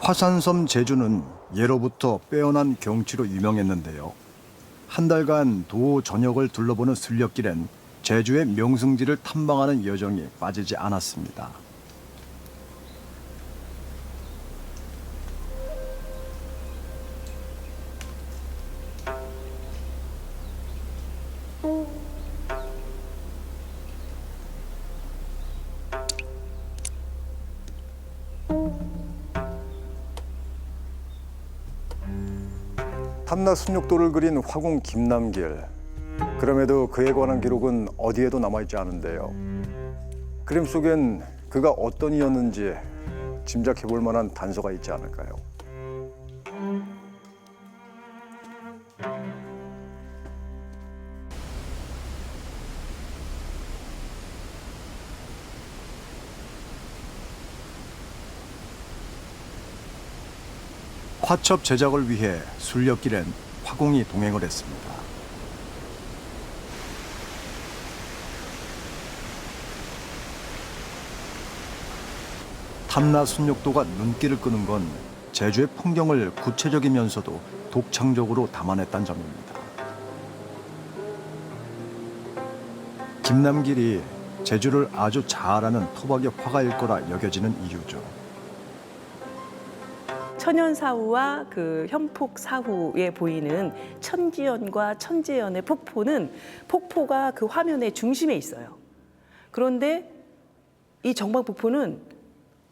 화산섬 제주는 예로부터 빼어난 경치로 유명했는데요. 한 달간 도 전역을 둘러보는 순례길엔 제주의 명승지를 탐방하는 여정이 빠지지 않았습니다. 탐나 순육도를 그린 화공 김남길. 그럼에도 그에 관한 기록은 어디에도 남아있지 않은데요. 그림 속엔 그가 어떤 이였는지 짐작해 볼 만한 단서가 있지 않을까요? 화첩 제작을 위해 순례길엔 화공이 동행을 했습니다. 탐나 순육도가 눈길을 끄는 건 제주의 풍경을 구체적이면서도 독창적으로 담아냈다는 점입니다. 김남길이 제주를 아주 잘 아는 토박이 화가일 거라 여겨지는 이유죠. 천연사후와 그 현폭사후에 보이는 천지연과 천재연의 폭포는 폭포가 그 화면의 중심에 있어요. 그런데 이 정방폭포는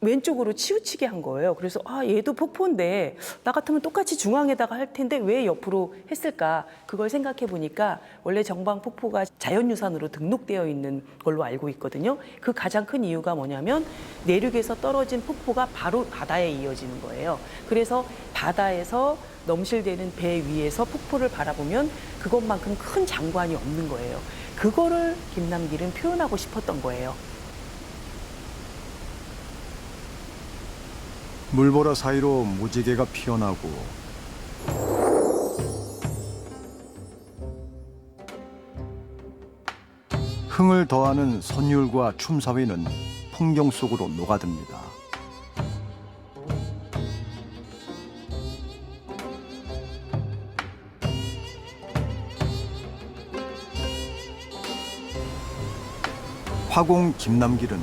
왼쪽으로 치우치게 한 거예요. 그래서 아 얘도 폭포인데 나 같으면 똑같이 중앙에다가 할 텐데 왜 옆으로 했을까? 그걸 생각해 보니까 원래 정방 폭포가 자연유산으로 등록되어 있는 걸로 알고 있거든요. 그 가장 큰 이유가 뭐냐면 내륙에서 떨어진 폭포가 바로 바다에 이어지는 거예요. 그래서 바다에서 넘실대는 배 위에서 폭포를 바라보면 그것만큼 큰 장관이 없는 거예요. 그거를 김남길은 표현하고 싶었던 거예요. 물보라 사이로 무지개가 피어나고 흥을 더하는 선율과 춤 사위는 풍경 속으로 녹아듭니다. 화공 김남길은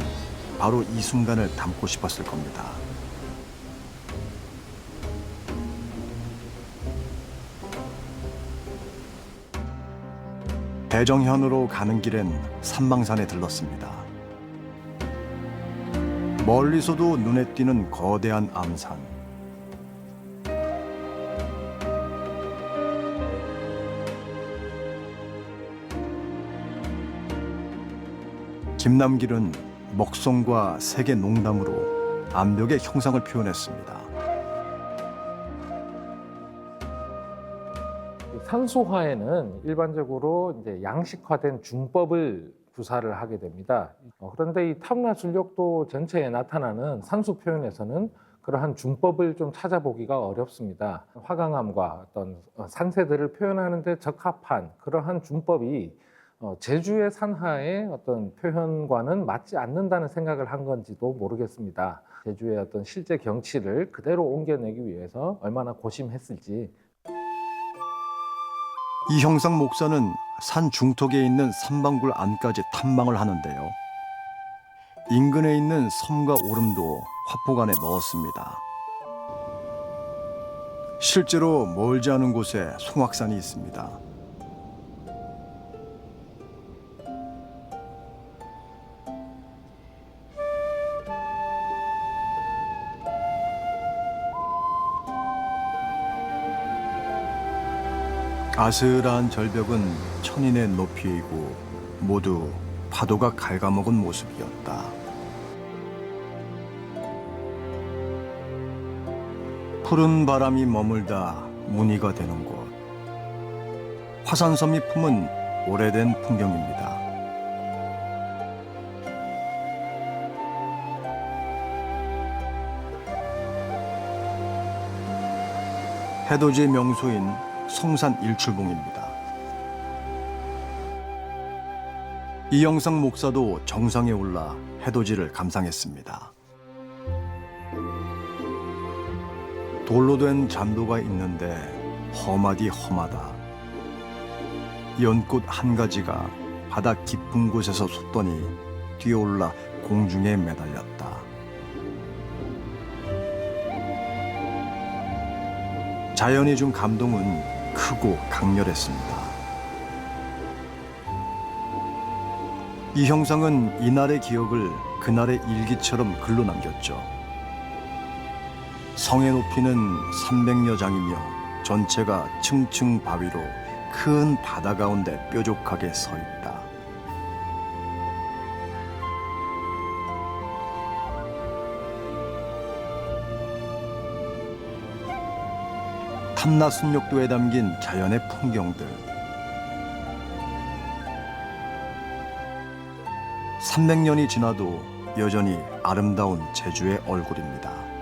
바로 이 순간을 담고 싶었을 겁니다. 대정현으로 가는 길엔 산망산에 들렀습니다. 멀리서도 눈에 띄는 거대한 암산. 김남길은 먹성과 세계 농담으로 암벽의 형상을 표현했습니다. 산소화에는 일반적으로 이제 양식화된 중법을 구사를 하게 됩니다. 어, 그런데 이 탐라술력도 전체에 나타나는 산수 표현에서는 그러한 중법을 좀 찾아보기가 어렵습니다. 화강암과 어떤 어, 산세들을 표현하는데 적합한 그러한 중법이 어, 제주의 산하의 어떤 표현과는 맞지 않는다는 생각을 한 건지도 모르겠습니다. 제주의 어떤 실제 경치를 그대로 옮겨내기 위해서 얼마나 고심했을지 이 형상 목사는 산 중턱에 있는 삼방굴 안까지 탐방을 하는데요. 인근에 있는 섬과 오름도 화폭 안에 넣었습니다. 실제로 멀지 않은 곳에 송악산이 있습니다. 아슬한 절벽은 천인의 높이이고 모두 파도가 갉아먹은 모습이었다. 푸른 바람이 머물다 무늬가 되는 곳. 화산섬이 품은 오래된 풍경입니다. 해돋이 명소인 성산 일출봉입니다. 이영상 목사도 정상에 올라 해돋이를 감상했습니다. 돌로 된 잔도가 있는데 험하디 험하다. 연꽃 한 가지가 바다 깊은 곳에서 솟더니 뛰어올라 공중에 매달렸다. 자연이 준 감동은 크고 강렬했습니다. 이 형상은 이날의 기억을 그날의 일기처럼 글로 남겼죠. 성의 높이는 300여 장이며 전체가 층층 바위로 큰 바다 가운데 뾰족하게 서 있다. 탐나순욕도에 담긴 자연의 풍경들. 300년이 지나도 여전히 아름다운 제주의 얼굴입니다.